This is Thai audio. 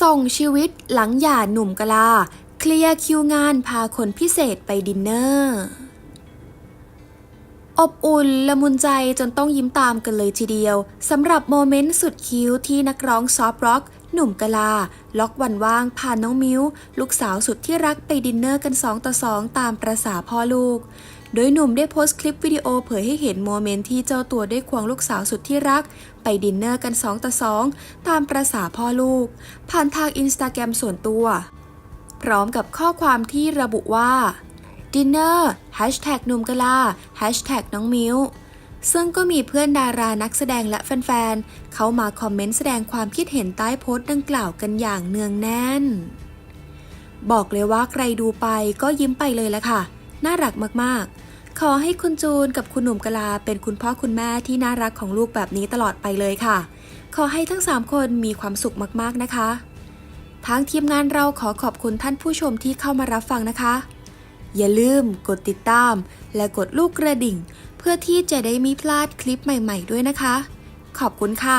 ส่งชีวิตหลังหย่าหนุ่มกะลา เคลียร์คิวงานพาคนพิเศษไปดินเนอร์ อบอุ่นละมุนใจจนต้องยิ้มตามกันเลยทีเดียวสำหรับโมเมนต์สุดคิ้วที่นักร้องซอฟต์ร็อก หนุ่มกะลา ล็อกวันว่างพาน้องมิวลูกสาวสุดที่รักไปดินเนอร์กัน2ต่อ2ตามประษาพ่อลูก โดยหนุ่มได้โพสต์คลิปวิดีโอเผยให้เห็นโมเมนต์ที่เจ้าตัวได้ควงลูกสาวสุดที่รัก ไปดินเนอร์กัน 2 ต่อ 2 ตามประษาพ่อลูก ผ่านทางอินสตาแกรมส่วนตัว พร้อมกับข้อความที่ระบุว่าดินเนอร์แฮชแท็กหนุ่มกะลาแฮชแท็กน้องมิวซึ่งก็มีเพื่อนดารานักแสดงและแฟนๆ เขามาคอมเมนต์แสดงความคิดเห็นใต้โพสต์ดังกล่าวกันอย่างเนืองแน่น บอกเลยว่าใครดูไปก็ยิ้มไปเลยละค่ะ น่ารักมากๆ ขอให้คุณจูนกับคุณหนุ่มกลาเป็นคุณพ่อคุณแม่ที่น่ารักของลูกแบบนี้ตลอดไปเลยค่ะ ขอให้ทั้ง 3 คนมีความสุขมากๆนะคะ ทางทีมงานเราขอขอบคุณท่านผู้ชมที่เข้ามารับฟังนะคะ อย่าลืมกดติดตาม และกดลูกกระดิ่ง เพื่อที่จะได้ไม่พลาดคลิปใหม่ ๆ ด้วยนะคะ ขอบคุณค่ะ